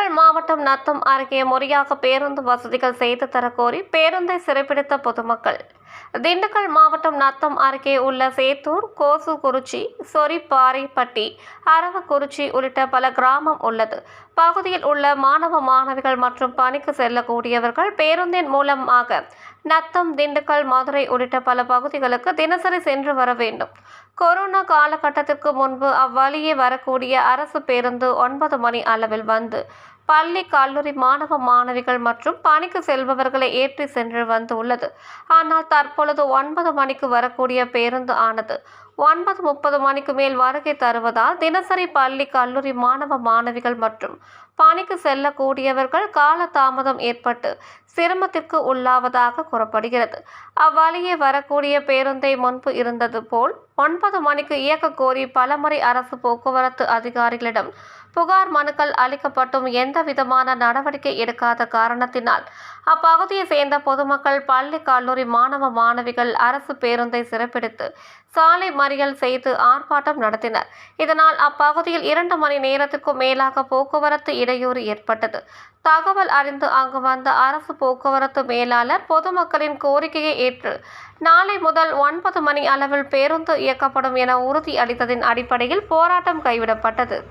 நாமக்கல் மாவட்டம் நத்தம் அருகே முறையாக பேருந்து வசதிகள் செய்து தரக்கோரி பேருந்தை சிறைப்பிடித்த பொதுமக்கள். திண்டுக்கல் மாவட்டம் நத்தம் அருகே உள்ள சேத்தூர் கோசுகுறிச்சி சொரிப்பாறைப்பட்டி அரவக்குறிச்சி உள்ளிட்ட பல கிராமம் உள்ளது. பகுதியில் உள்ள மாணவ மாணவிகள் மற்றும் பணிக்கு செல்லக்கூடியவர்கள் பேருந்தின் மூலமாக நத்தம் திண்டுக்கல் மதுரை உள்ளிட்ட பல பகுதிகளுக்கு தினசரி சென்று வர வேண்டும். கொரோனா காலகட்டத்திற்கு முன்பு அவ்வழியே வரக்கூடிய அரசு பேருந்து ஒன்பது மணி அளவில் வந்து பள்ளி கல்லூரி மாணவ மாணவிகள் மற்றும் பணிக்கு செல்பவர்களை ஏற்றி சென்று வந்து உள்ளது ஆனால் தற்பொழுது ஒன்பது மணிக்கு வரக்கூடிய பேருந்து ஆனது. ஒன்பது முப்பது மணிக்கு மேல் வருகை தருவதால் தினசரி பள்ளி கல்லூரி மாணவ மாணவிகள் மற்றும் பணிக்கு செல்லக்கூடியவர்கள் கால தாமதம் ஏற்பட்டு சிரமத்திற்கு உள்ளாவதாக கூறப்படுகிறது. அவ்வழியே வரக்கூடிய பேருந்தை முன்பு இருந்தது போல் ஒன்பது மணிக்கு இயக்க கோரி பலமுறை அரசு போக்குவரத்து அதிகாரிகளிடம் புகார் மனுக்கள் அளிக்கப்பட்டும் எந்த விதமான நடவடிக்கை எடுக்காத காரணத்தினால் அப்பகுதியை சேர்ந்த பொதுமக்கள் பள்ளி கல்லூரி மாணவ மாணவிகள் அரசு பேருந்தை சிறப்பிடித்து சாலை மறியல் செய்து ஆர்ப்பாட்டம் நடத்தினர். இதனால் அப்பகுதியில் இரண்டு மணி நேரத்திற்கும் மேலாக போக்குவரத்து இடையூறு ஏற்பட்டது. தகவல் அறிந்து அங்கு வந்த அரசு போக்குவரத்து மேலாளர் பொதுமக்களின் கோரிக்கையை ஏற்று நாளை முதல் ஒன்பது மணி அளவில் பேருந்து இயக்கப்படும் என உறுதி அளித்ததின் அடிப்படையில் போராட்டம் கைவிடப்பட்டது.